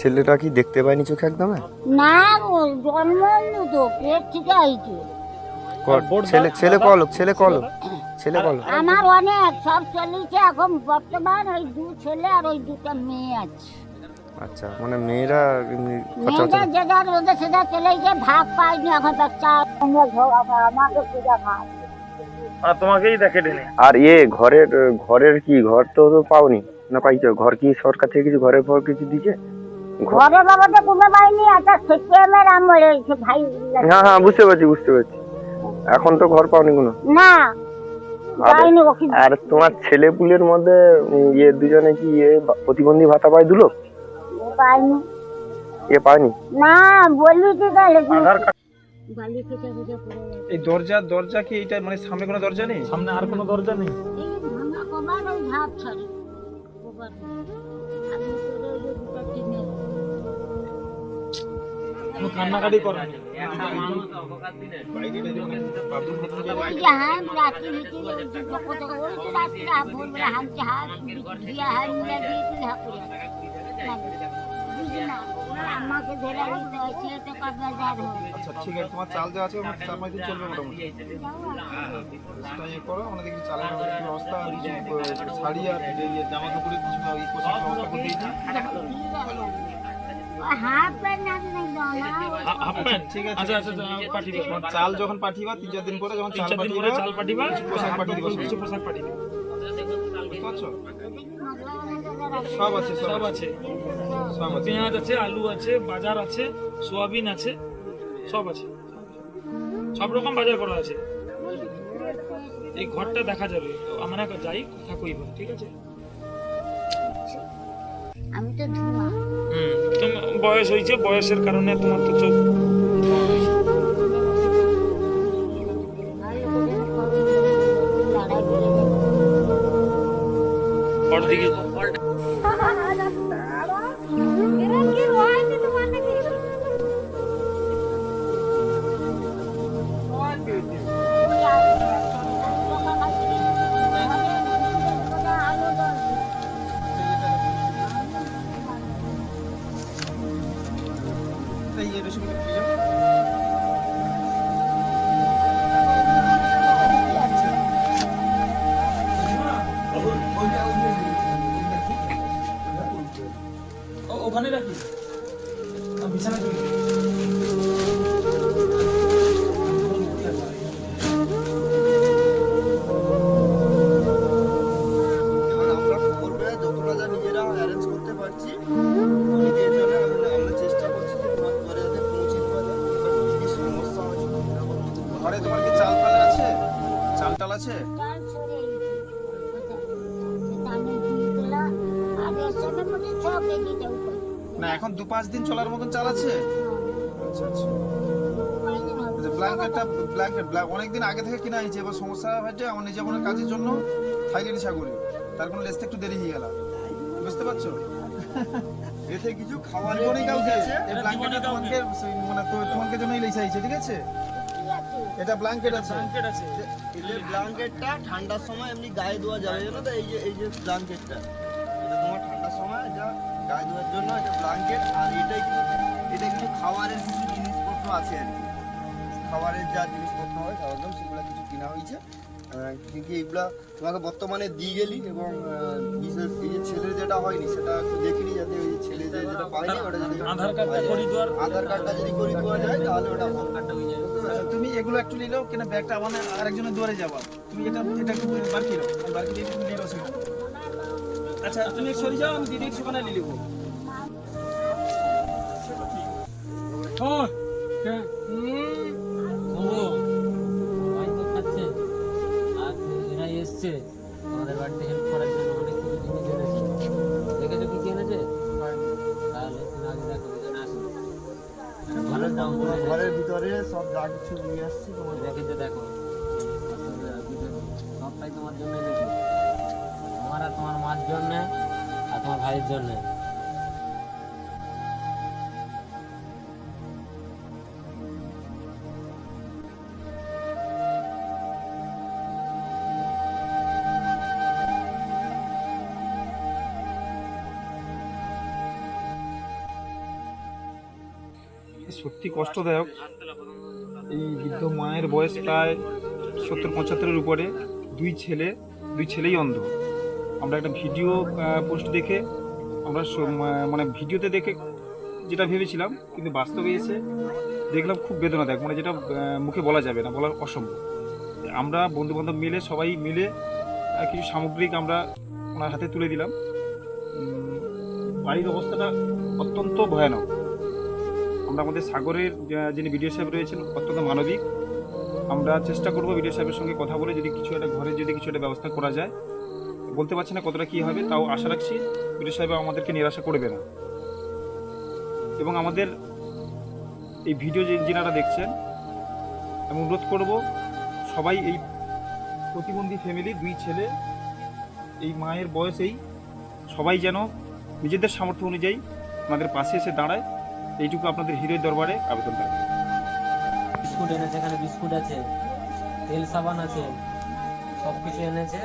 ছেলেটা কি দেখতে পায়নি চোখে একদমে? না গো, জন্ম তো পেট থেকে আইছে। ছেলে ছেলে কলক ছেলে কলক ছেলে কলক আমার অনেক সব চলেছে এখন বর্তমান ওই দু ছেলে আর ওই দুটো মেয়ে আছে। আচ্ছা মানে মেয়েরা মেয়েটা যে যার রোদে সেটা চলে গিয়ে ভাগ পাইনি এখন বাচ্চা আমাকে পূজা খায় আর তোমাকেই দেখে টেনে। আর ইয়ে ঘরের ঘরের কি ঘর তো তো পাওনি। না পাইছো ঘর কি সরকার থেকে কিছু ঘরের পর কিছু দিছে ঘর- ঘরে বাবাতে কোনো পাইনি একটা সিস্টেমের আমলে সে ভাই। হ্যাঁ হ্যাঁ বুঝতে পারছি বুঝতে পারছি। এখন তো ঘর পাওনি কোনো? না যাইনি ওকে আর তোমার ছেলে পুলের মধ্যে ইয়ে দুজনে কি ইয়ে প্রতিবন্ধী ভাতা পায় দুলো পাইনি। এ পায়নি? না বললি তো তাহলে বালি। এই দরজা দরজা কি এটা মানে সামনে কোনো দরজা নেই? সামনে আর কোনো দরজা নেই। ভাঙা কবার ওই ধাপ ছাড়ি কবার আমি ওই দুটো কোনো কান্নাকাটি করেন। হ্যাঁ রাত্রি ভিতরে ওই যে যখন তখন ওই তো রাত্রে ভোরবেলা হামছে হাত ধুয়া হাত মিলা দিয়েছিল না আমাকে ধরে দিতে কবে যার আচ্ছা ঠিক আছে তোমার চাল যা আছে আমার চার পাঁচ দিন চলবে মোটামুটি। সেটা ইয়ে করো আমাদের কিছু চালের আমাদের কি অবস্থা আর কিছু শাড়ি আর জামা কাপড়ের কিছু ব্যবস্থা করে দিয়েছি। হাফ প্যান্ট হাফ ঠিক আছে আচ্ছা আচ্ছা। পাঠিয়ে তোমার চাল যখন পাঠিবা তিন চার দিন পরে যখন চাল পাঠিবা চাল পাঠিবা পোশাক পাঠিয়ে দিবা। কিছু পোশাক পাঠিয়ে দিবা। সব আছে সব আছে। সব আছে। পেঁয়াজ আছে আলু আছে বাজার আছে সোয়াবিন আছে সব আছে। সব রকম বাজার করা আছে। এই ঘরটা দেখা যাবে। তো আমরা যাই কথা কইব ঠিক আছে? আমি তো ধোঁয়া। হুম। বয়স হয়েছে বয়সের কারণে তোমার তো চোখ ভালো ঘরে? তোমার কি চাল ফাল আছে? চাল টাল আছে? না এখন দু পাঁচ দিন চলার মতন চাল আছে? আচ্ছা আচ্ছা। ব্ল্যাঙ্কেটটা ব্ল্যাঙ্কেট অনেকদিন আগে থেকে কিনা হয়েছে এবার সমস্যা হয়েছে আমার নিজে মনের কাজের জন্য থাইল্যান্ড ছাগলি তার কোনো লেসতে একটু দেরি হয়ে গেল। বুঝতে পারছ? এতে কিছু খাবার জীবনে কাউকে এই ব্ল্যাঙ্কেটটা তোমাকে মানে তো- তোমাকে জন্যই লেসা হয়েছে ঠিক আছে? এটা ব্ল্যাঙ্কেট আছে। ব্ল্যাঙ্কেট আছে। এই যে ব্ল্যাঙ্কেটটা ঠান্ডার সময় এমনি গায়ে দেওয়া যাবে জানো তো? এই যে এই যে ব্ল্যাঙ্কেটটা এটা তোমার ঠান্ডার সময় যা গায়ে দেওয়ার জন্য এটা ব্ল্যাঙ্কেট আর এটাই কিন্তু এটা কিছু খাবারের কিছু জিনিসপত্র আছে আর কি। খাবারের যা জিনিসপত্র হয় সরঞ্জাম সেগুলো কিছু কেনা হয়েছে। এগুলা তোমাকে বর্তমানে দিয়ে গেলি এবং বিশেষ এই ছেলের যেটা হয়নি সেটা একটু দেখিনি যাতে ওই ছেলে যে যেটা পায়নি ওটা যদি আধার কার্ডটা করি দেওয়ার আধার কার্ডটা যদি করে দেওয়া যায় তাহলে ওটা কার্ডটা হয়ে যাবে তুমি এগুলো একটু নিলেও কেন ব্যাগটা আমার আরেকজনের দুয়ারে যাবা। তুমি এটা এটা একটু বার কি নাও বার কি একটু নিয়ে রসি আচ্ছা তুমি সরি যাও আমি দিদির সেখানে নিয়ে নেব। সবাই বাড়িতে হেল্প করার জন্য অনেক কিছু জিনিস এনেছে। দেখেছ কি কি এনেছে? তাহলে তুমি আগে দেখো এখানে আসো। ঘরের দাম ঘরের ভিতরে সব যা কিছু নিয়ে আসছি তোমার দেখেছ দেখো। সবটাই তোমার জন্য এনেছে। তোমার আর তোমার মার জন্য আর তোমার ভাইয়ের জন্য। সত্যি কষ্টদায়ক। এই বৃদ্ধ মায়ের বয়স প্রায় সত্তর পঁচাত্তরের উপরে। দুই ছেলে, দুই ছেলেই অন্ধ। আমরা একটা ভিডিও পোস্ট দেখে, আমরা মানে ভিডিওতে দেখে যেটা ভেবেছিলাম, কিন্তু বাস্তবে এসে দেখলাম খুব বেদনাদায়ক। মানে যেটা মুখে বলা যাবে না, বলা অসম্ভব। আমরা বন্ধু বান্ধব মিলে, সবাই মিলে কিছু সামগ্রিক আমরা ওনার হাতে তুলে দিলাম। বাড়ির অবস্থাটা অত্যন্ত ভয়ানক। আমরা আমাদের সাগরের যিনি বিডিও সাহেব রয়েছেন, অত্যন্ত মানবিক। আমরা চেষ্টা করব বিডিও সাহেবের সঙ্গে কথা বলে যদি কিছু একটা ঘরে যদি কিছু একটা ব্যবস্থা করা যায়। বলতে পারছি না কতটা কী হবে, তাও আশা রাখছি বিডিও সাহেব আমাদেরকে নিরাশা করবে না। এবং আমাদের এই ভিডিও যে যিনারা দেখছেন, আমি অনুরোধ করব সবাই এই প্রতিবন্ধী ফ্যামিলি, দুই ছেলে, এই মায়ের বয়সেই সবাই যেন নিজেদের সামর্থ্য অনুযায়ী আমাদের পাশে এসে দাঁড়ায়। এইটুকু আপনাদের হিরোর দরবারে আবেদন রাখি বিস্কুট এনেছে এখানে বিস্কুট আছে তেল সাবান আছে সব কিছু এনেছে।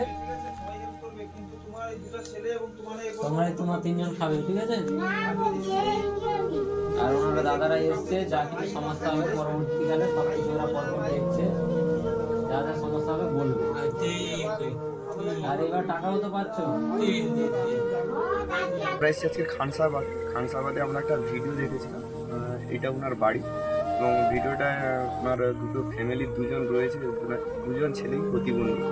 তোমরা তোমার তিনজন খাবে ঠিক আছে? আর ওনারা দাদারা এসছে যা কিছু সমস্যা হবে পরবর্তীকালে সব কিছু ওরা পরপর দেখছে। যা যা সমস্যা হবে বলবে। আমরা আজকে খানসাবাদ। খানসাবাদে আমরা একটা ভিডিও দেখেছিলাম এটা ওনার বাড়ি। এবং ভিডিওটা ওনার দুটো ফ্যামিলির দুজন রয়েছে দুজনা- ছেলেই প্রতিবন্ধী।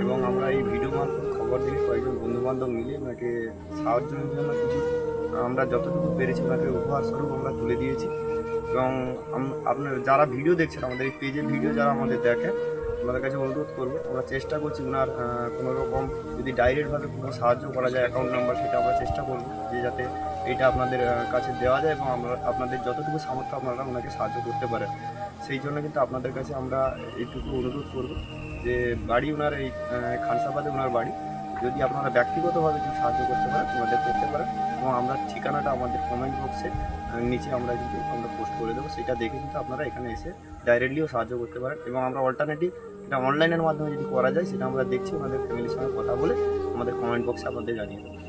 এবং আমরা এই ভিডিও মারফত খবর দিয়ে কয়েকজন বন্ধু বান্ধব মিলে ওনাকে সাহায্যের জন্য কিছু, আমরা যতটুকু পেরেছি ওনাকে উপহার স্বরূপ আমরা তুলে দিয়েছি। এবং আপনার যারা ভিডিও দেখছেন, আমাদের এই পেজে ভিডিও যারা আমাদের দেখে ওনাদের কাছে অনুরোধ করব। আমরা চেষ্টা করছি ওনার কোনো রকম যদি ডাইরেক্টভাবে কোনো সাহায্য করা যায় অ্যাকাউন্ট নাম্বার সেটা আমরা চেষ্টা করব যে যাতে এটা আপনাদের কাছে দেওয়া যায় এবং আমরা, আপনাদের যতটুকু সামর্থ্য আপনারা ওনাকে সাহায্য করতে পারেন। সেই জন্য কিন্তু আপনাদের কাছে আমরা এইটুকু অনুরোধ করব যে বাড়ি ওনার এই খানসাবাদে ওনার বাড়ি। যদি আপনারা ব্যক্তিগতভাবে কিছু সাহায্য করতে পারেন আমাদের করতে পারেন। এবং আমরা ঠিকানাটা আমাদের কমেন্ট বক্সে নিচে আমরা কিন্তু আমরা পোস্ট করে দেবো। সেটা দেখে কিন্তু আপনারা এখানে এসে ডাইরেক্টলিও সাহায্য করতে পারেন এবং আমরা অল্টারনেটিভ এটা অনলাইনের মাধ্যমে যদি করা যায়, সেটা আমরা দেখছি আমাদের ফ্যামিলির সঙ্গে কথা বলে আমাদের কমেন্ট বক্সে আপনাদের জানিয়ে দেবো।